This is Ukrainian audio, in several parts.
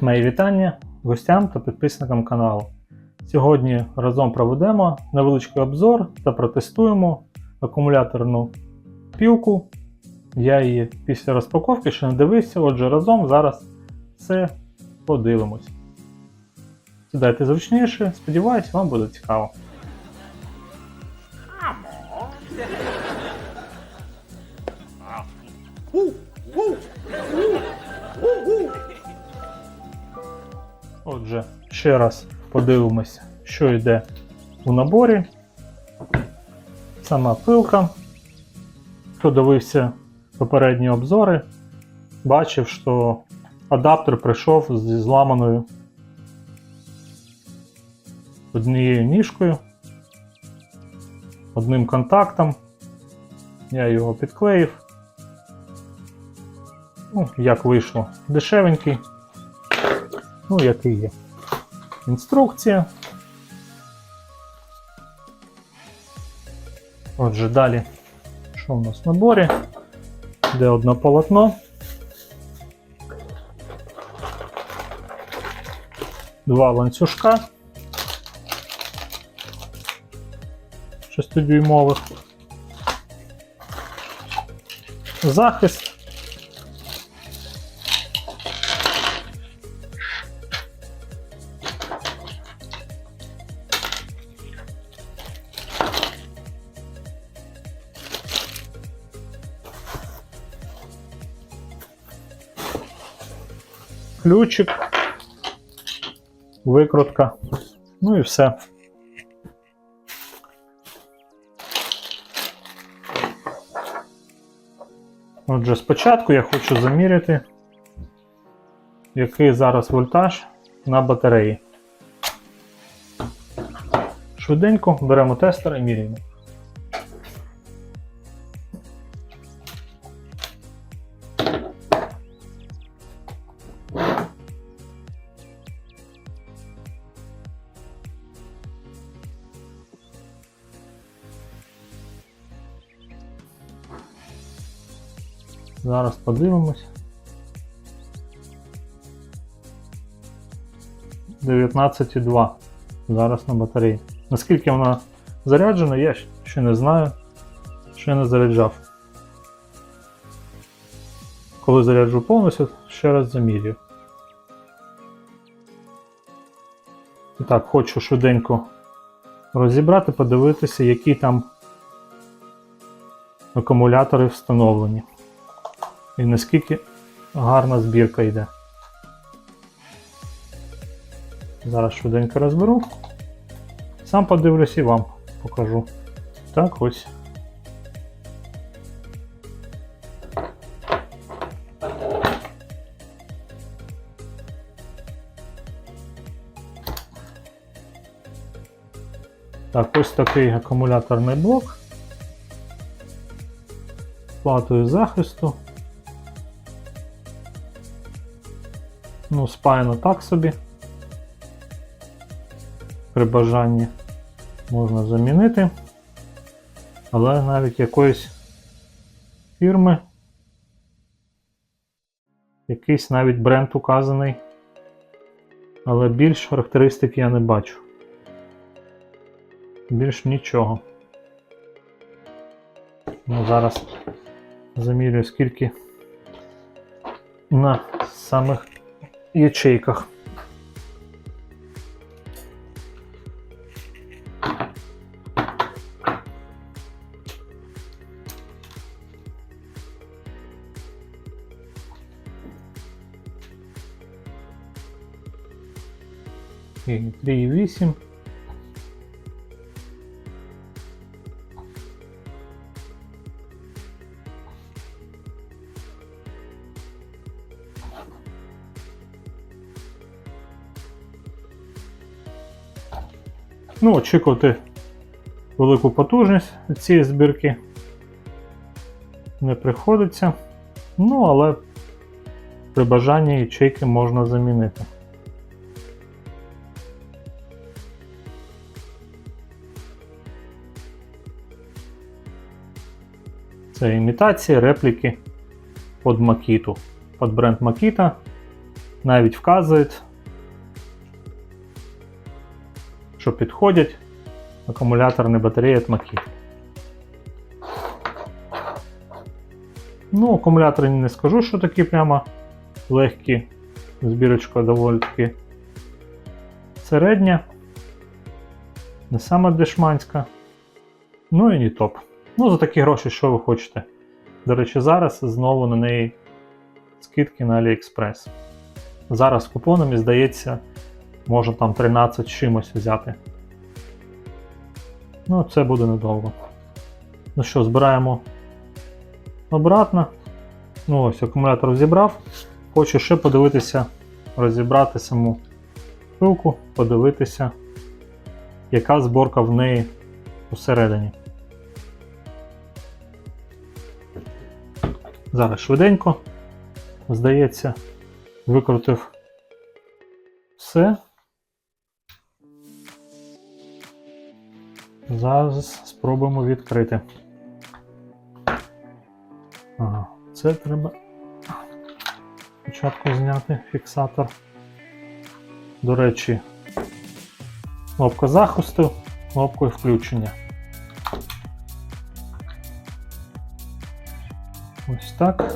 Мої вітання гостям та підписникам каналу. Сьогодні разом проведемо невеличкий обзор та протестуємо акумуляторну пілку. Я її після розпаковки ще не дивився, отже, разом зараз все подивимось. Сідайте зручніше, сподіваюсь, вам буде цікаво. Отже, ще раз подивимось, що йде у наборі. Сама пилка. Хто дивився попередні обзори, бачив, що адаптер прийшов зі зламаною однією ніжкою, одним контактом. Я його підклеїв. Ну, як вийшло, дешевенький. Ну, який є. Інструкція. Отже, далі, що в нас в наборі? Де одне полотно. Два ланцюжка. Шестидюймових. Захист. Ключик, викрутка, ну і все. Отже, спочатку я хочу заміряти, який зараз вольтаж на батареї. Швиденько беремо тестер і міряємо. Зараз подивимось. 19,2 зараз на батареї. Наскільки вона заряджена, я ще не знаю. Ще не заряджав. Коли заряджу повністю, ще раз замірюю. І так, хочу швиденько розібрати, подивитися, які там акумулятори встановлені. І наскільки гарна збірка йде. Зараз швиденько розберу. Сам подивлюсь і вам покажу. Так ось. Так, ось такий акумуляторний блок. Платою захисту. Ну, спаяно так собі. При бажанні можна замінити. Але навіть якоїсь фірми, якийсь навіть бренд указаний, але більш характеристик я не бачу. Більш нічого. Ну, зараз замірюю скільки на самих ячейках. І 3,8. Ну, очікувати велику потужність цієї збірки не приходиться. Ну, але при бажанні ячейки можна замінити. Це імітація репліки під Makito. Під бренд Makita. навіть вказують, що підходять акумуляторні батареї від Makita. Ну, акумулятори не скажу, що такі прямо легкі. Збірочка доволі таки середня. Не сама дешманська. Ну і не топ. Ну, за такі гроші, що ви хочете. До речі, зараз знову на неї скидки на AliExpress. Зараз купонами, здається, можна там 13 чимось взяти. Ну, це буде недовго. Ну що, збираємо обратно. Ну ось, акумулятор зібрав. Хочу ще подивитися, розібрати саму пилку, подивитися, яка зборка в неї усередині. Зараз швиденько, здається, викрутив все. Зараз спробуємо відкрити. Ага, це треба спочатку зняти фіксатор. До речі, кнопка захисту, кнопкою включення. Ось так.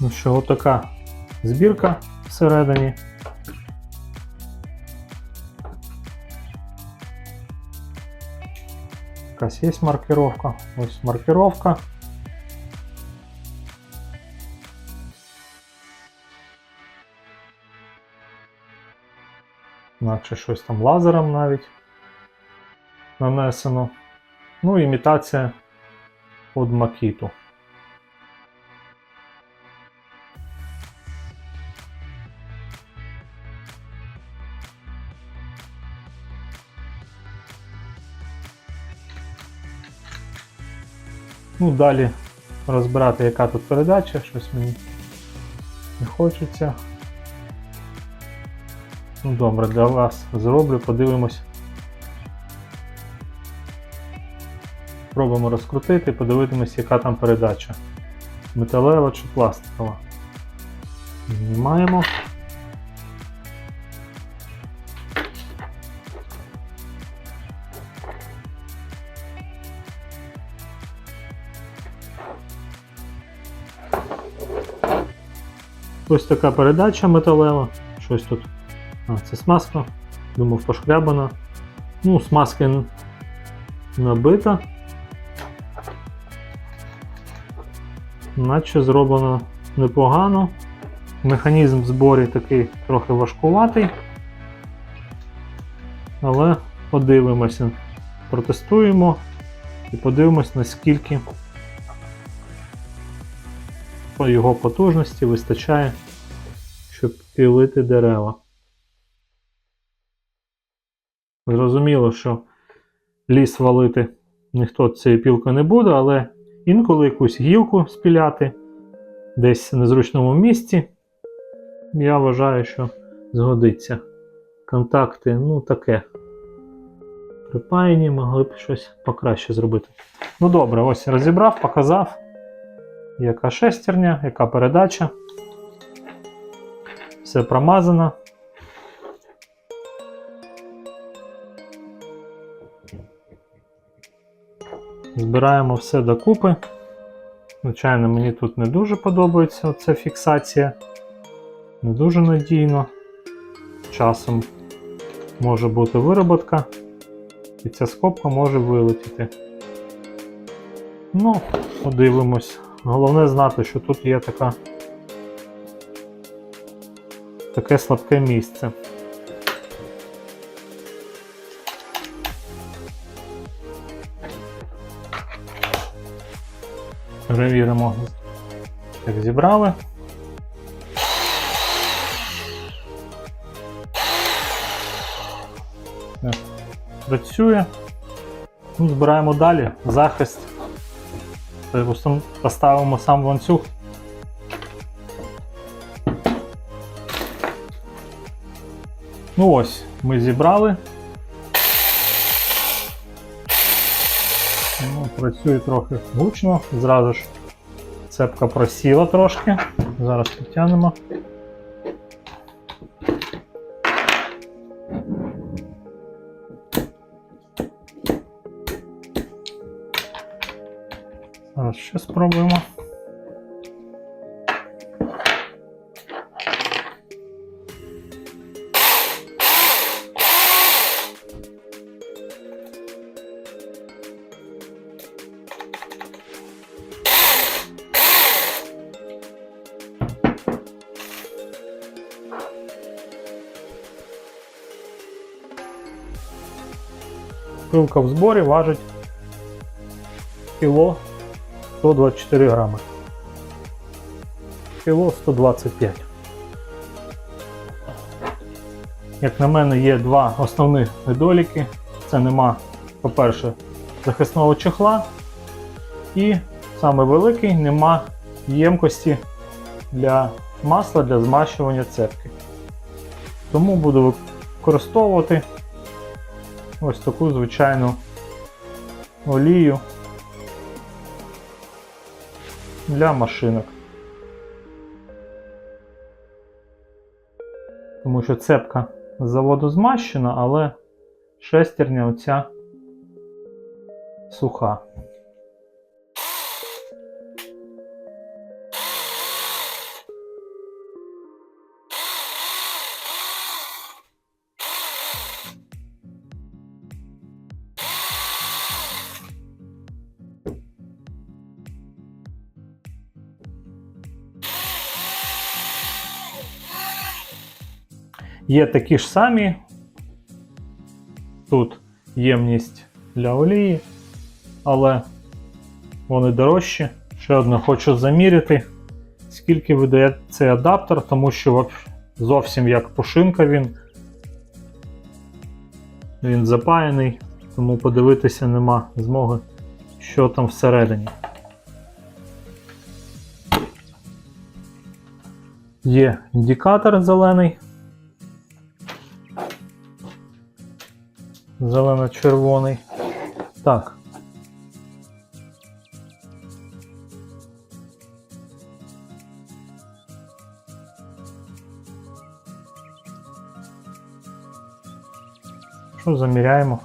Ну що, отака збірка всередині. Якась є маркировка. Ось маркировка. Наче щось там лазером навіть нанесено. Ну, імітація від макіту. Ну, далі розбирати, яка тут передача, щось мені не хочеться. Ну добре, для вас зроблю, подивимось. Спробуємо розкрутити, подивитимось, яка там передача. Металева чи пластикова. Знімаємо. Ось така передача металева. Щось тут. А, це смазка. Думав, пошкрябана. Ну, смазка н- набита. Наче зроблено непогано. Механізм в зборі такий трохи важкуватий. Але подивимося, протестуємо і подивимось, наскільки його потужності вистачає, щоб пілити дерева. Зрозуміло, що ліс валити ніхто цією пілкою не буде, але інколи якусь гілку спіляти десь в незручному місці, я вважаю, що згодиться. Контакти, ну таке. Припаяні, могли б щось покраще зробити. Ну добре, ось розібрав, показав, яка шестерня, яка передача. Все промазано. Збираємо все докупи. Звичайно, мені тут не дуже подобається ця фіксація. Не дуже надійно. Часом може бути вироботка, і ця скобка може вилетіти. Ну, подивимось. Головне знати, що тут є така таке слабке місце. Перевіримо, як зібрали. Працює. Ну, збираємо далі. Захист. Припустимо, Поставимо сам ланцюг. Ну ось, ми зібрали. Ну, працює трохи гучно, зразу ж цепка просіла трошки. Зараз підтягнемо. Зараз ще спробуємо. Пилка в зборі важить кіло 124 грами. Кіло 125. Як на мене, є два основних недоліки. Це нема, по-перше, захисного чехла. І саме великий нема ємкості для масла для змащування цепки. Тому буду використовувати ось таку звичайну олію для машинок. Тому що цепка з заводу змащена, але шестерня оця суха. Є такі ж самі. Тут ємність для олії, але вони дорожчі. Ще одне хочу заміряти, скільки видає цей адаптер, тому що зовсім як пушинка він. Він запаяний, тому подивитися нема змоги, що там всередині. Є індикатор зелений. Зелено-червоний. Так. Що заміряємо?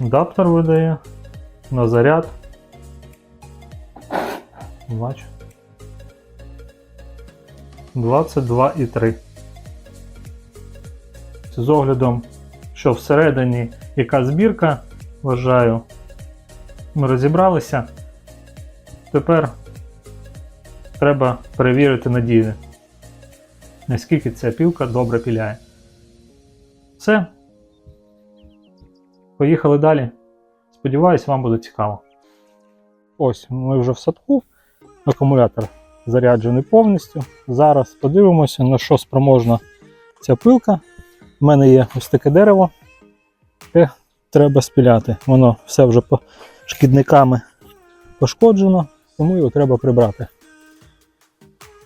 Адаптер видає на заряд. Бачу. 22,3. З оглядом, що всередині яка збірка, вважаю, ми розібралися. Тепер треба перевірити надійне, наскільки ця пілка добре піляє. Все. Поїхали далі. Сподіваюсь, вам буде цікаво. Ось, ми вже в садку. Акумулятор заряджений повністю. Зараз подивимося, на що спроможна ця пилка. У мене є ось таке дерево, яке треба спіляти. Воно все вже шкідниками пошкоджено, тому його треба прибрати.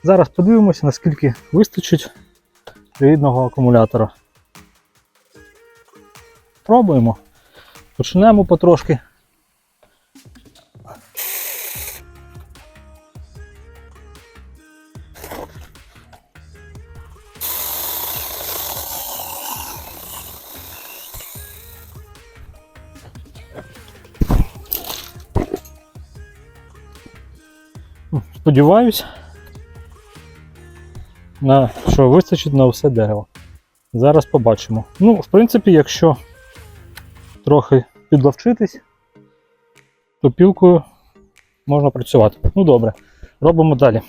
Зараз подивимося, наскільки вистачить рідного акумулятора. Пробуємо. Почнемо потрошки. Сподіваюсь, на що вистачить на все дерево. Зараз побачимо. Ну, в принципі, якщо трохи підловчитись, то пілкою можна працювати. Ну добре, робимо далі.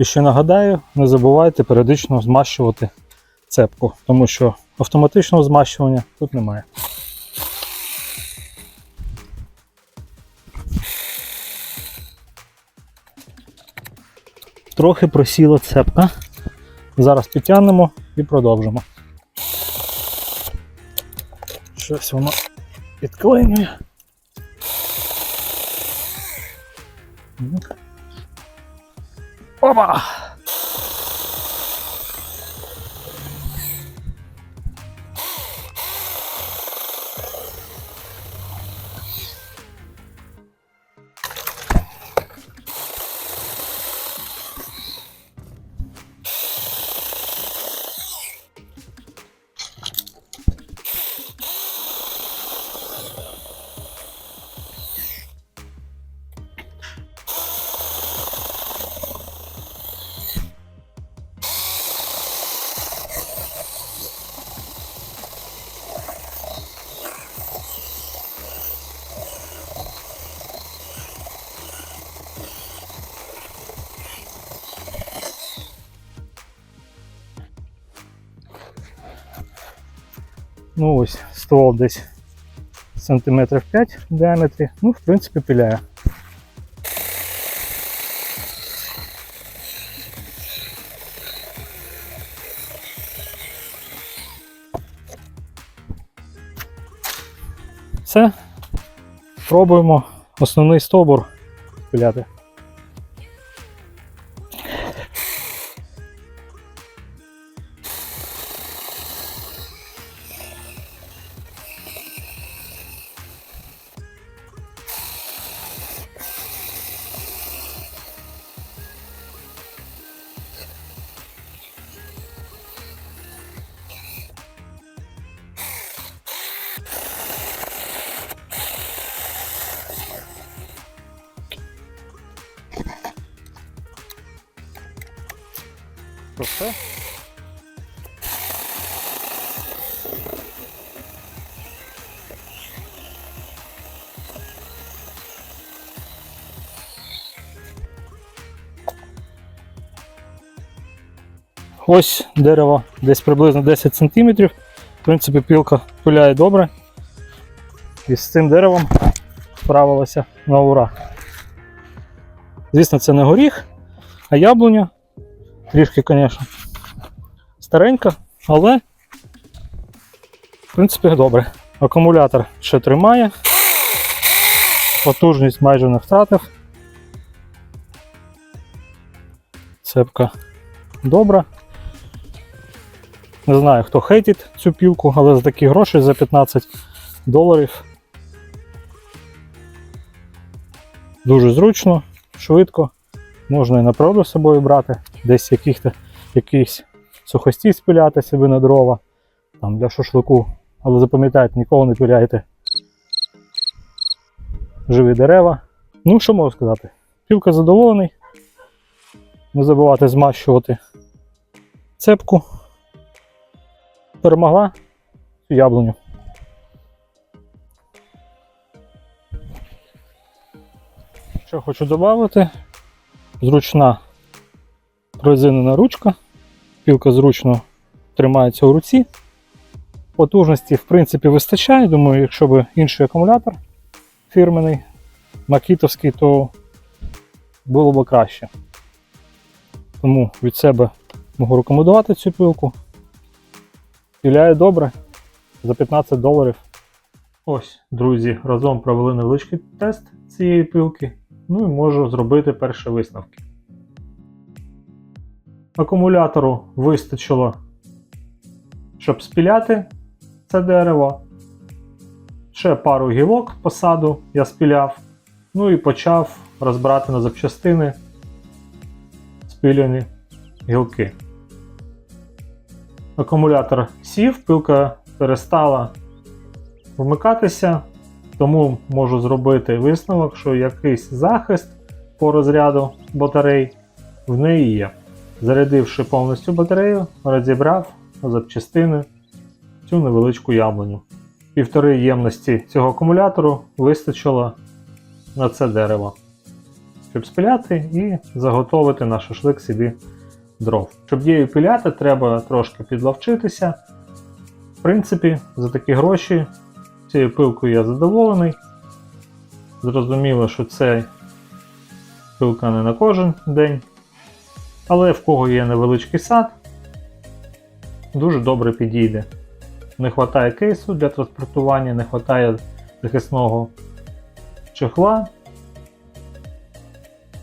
І ще нагадаю, не забувайте періодично змащувати цепку, тому що автоматичного змащування тут немає. Трохи просіла цепка. Зараз підтягнемо і продовжимо. Щось воно підклинює. ほら、Ну ось ствол десь сантиметрів 5 в діаметрі. Ну, в принципі, пиляє. Все. Пробуємо основний стовбур пиляти. Все. Ось дерево десь приблизно 10 см. В принципі, пілка пиляє добре. І з цим деревом справилася на ура. Звісно, це не горіх, а яблуня. Трішки, звісно, старенька, але в принципі добре. Акумулятор ще тримає. Потужність майже не втратив. Цепка добра. Не знаю, хто хейтить цю пілку, але за такі гроші за 15 доларів. Дуже зручно, швидко. Можна і на природу з собою брати, десь яких-то якийсь сухостій спиляти собі на дрова, там для шашлику. Але запам'ятайте, ніколи не пиляйте живі дерева. Ну, що можу сказати? Пілка задоволений. Не забувайте змащувати цепку. Перемогла цю яблуню. Що хочу додати, зручна прорезинена ручка, пілка зручно тримається у руці. Потужності, в принципі, вистачає. Думаю, якщо б інший акумулятор фірменний, макітовський, то було б краще. Тому від себе можу рекомендувати цю пилку. Піляє добре за 15 доларів. Ось, друзі, разом провели невеличкий тест цієї пилки. Ну і можу зробити перші висновки. Акумулятору вистачило, щоб спіляти це дерево. Ще пару гілок посаду я спіляв. Ну і почав розбирати на запчастини спіляні гілки. Акумулятор сів, пилка перестала вмикатися, тому можу зробити висновок, що якийсь захист по розряду батарей в неї є. Зарядивши повністю батарею, розібрав запчастини цю невеличку яблуню. Півтори ємності цього акумулятору вистачило на це дерево. щоб спиляти і заготовити на шашлик собі дров. Щоб її пиляти, треба трошки підловчитися. В принципі, за такі гроші цією пилкою я задоволений. Зрозуміло, що це пилка не на кожен день. Але в кого є невеличкий сад, дуже добре підійде. Не вистачає кейсу для транспортування, не вистачає захисного чехла.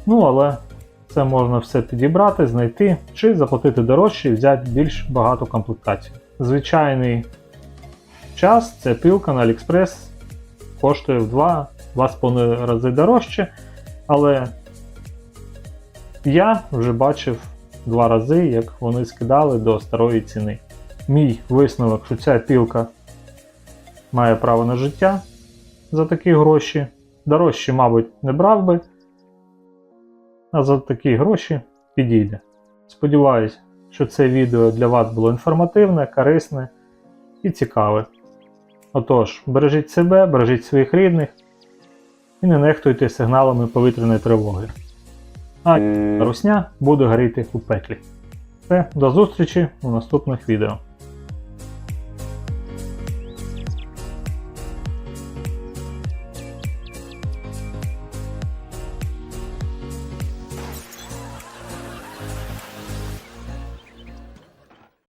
Ну, але це можна все підібрати, знайти чи заплатити дорожче і взяти більш багату комплектацію. Звичайний час це пилка на AliExpress коштує в 2-2,5 рази дорожче, але я вже бачив два рази, як вони скидали до старої ціни. Мій висновок, що ця пілка має право на життя за такі гроші. Дорожче, мабуть, не брав би, а за такі гроші підійде. Сподіваюсь, що це відео для вас було інформативне, корисне і цікаве. Отож, бережіть себе, бережіть своїх рідних і не нехтуйте сигналами повітряної тривоги. А русня буде горіти у пеклі. Все, до зустрічі у наступних відео.